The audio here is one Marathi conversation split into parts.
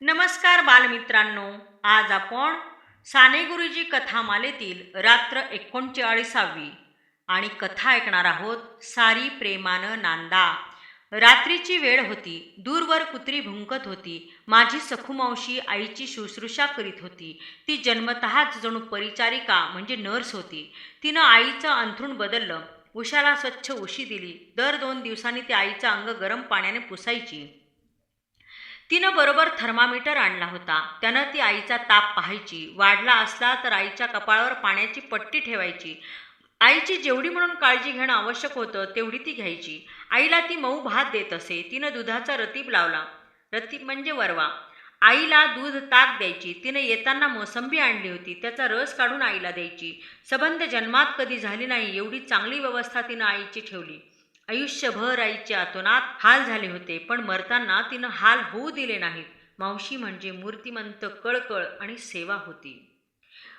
नमस्कार बालमित्रांनो. आज आपण साने गुरुजी कथामालेतील रात्र एकोणचाळीसावी आणि कथा ऐकणार आहोत सारी प्रेमानं नांदा. रात्रीची वेळ होती. दूरवर कुत्री भुंकत होती. माझी सखुमावशी आईची शुश्रूषा करीत होती. ती जन्मतःच जणू परिचारिका म्हणजे नर्स होती. तिनं आईचं अंथरूण बदललं. उशाला स्वच्छ उशी दिली. दर दोन दिवसांनी ती आईचं अंग गरम पाण्याने पुसायची. तिनं बरोबर थर्मामीटर आणला होता. त्यानं ती आईचा ताप पाहायची. वाढला असला तर आईच्या कपाळावर पाण्याची पट्टी ठेवायची. आईची जेवढी म्हणून काळजी घेणं आवश्यक होतं तेवढी ती घ्यायची. आईला ती मऊ भात देत असे. तिनं दुधाचा रतीब लावला. रतीब म्हणजे वरवा. आईला दूध ताक द्यायची. तिनं येताना मोसंबी आणली होती. त्याचा रस काढून आईला द्यायची. सबंध जन्मात कधी झाली नाही एवढी चांगली व्यवस्था तिनं आईची ठेवली. आयुष्यभर आईच्या आतोनात हाल झाले होते पण मरताना तिनं हाल होऊ दिले नाहीत. मावशी म्हणजे मूर्तिमंत कळकळ आणि सेवा होती.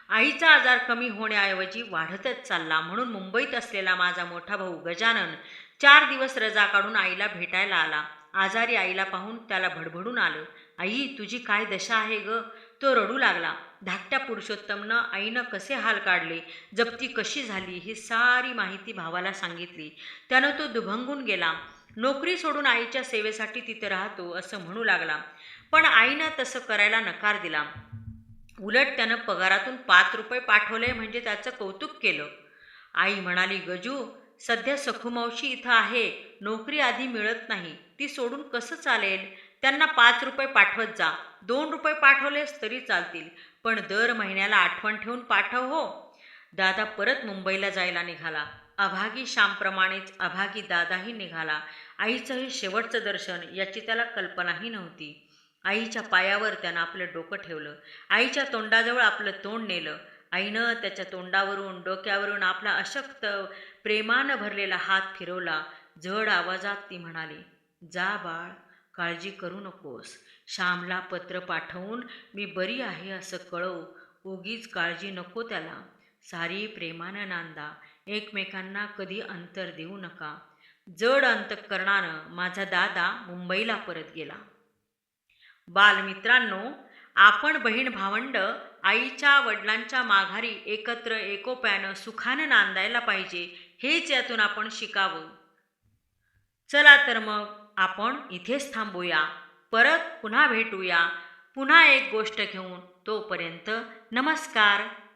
आईचा आजार कमी होण्याऐवजी वाढतच चालला. म्हणून मुंबईत असलेला माझा मोठा भाऊ गजानन चार दिवस रजा काढून आईला भेटायला आला. आजारी आईला पाहून त्याला भडभडून आलं. आई तुझी काय दशा आहे ग? तो रडू लागला. धाकट्या पुरुषोत्तमनं आईनं कसे हाल काढले जप्ती कशी झाली ही सारी माहिती भावाला सांगितली. त्यानं तो दुभंगून गेला. नोकरी सोडून आईच्या सेवेसाठी तिथे राहतो असं म्हणू लागला. पण आईनं तसं करायला नकार दिला. उलट त्यानं पगारातून पाच रुपये पाठवले म्हणजे त्याचं कौतुक केलं. आई म्हणाली गजू सध्या सखुमावशी इथं आहे. नोकरी आधी मिळत नाही. ती सोडून कसं चालेल? त्यांना पाच रुपये पाठवत जा. दोन रुपये पाठवलेस तरी चालतील. पण दर महिन्याला आठवण ठेवून पाठव हो. दादा परत मुंबईला जायला निघाला. अभागी श्यामप्रमाणेच अभागी दादाही निघाला. आईचं हे शेवटचं दर्शन याची त्याला कल्पनाही नव्हती. आईच्या पायावर त्यानं आपलं डोकं ठेवलं. आईच्या तोंडाजवळ आपलं तोंड नेलं. आईनं त्याच्या तोंडावरून डोक्यावरून आपला अशक्त प्रेमानं भरलेला हात फिरवला. जड आवाजात ती म्हणाली जा बाळ काळजी करू नकोस. श्यामला पत्र पाठवून मी बरी आहे असं कळव. उगीच काळजी नको त्याला. सारी प्रेमानं नांदा. एकमेकांना कधी अंतर देऊ नका. जड अंतकरणानं माझा दादा मुंबईला परत गेला. बालमित्रांनो आपण बहीण भावंड आईच्या वडिलांच्या माघारी एकत्र एकोप्यानं सुखानं नांदायला पाहिजे हेच यातून आपण शिकावं. चला तर मग. आपण इथेच थांबूया. परत पुन्हा भेटूया. पुन्हा एक गोष्ट घेऊन तोपर्यंत नमस्कार.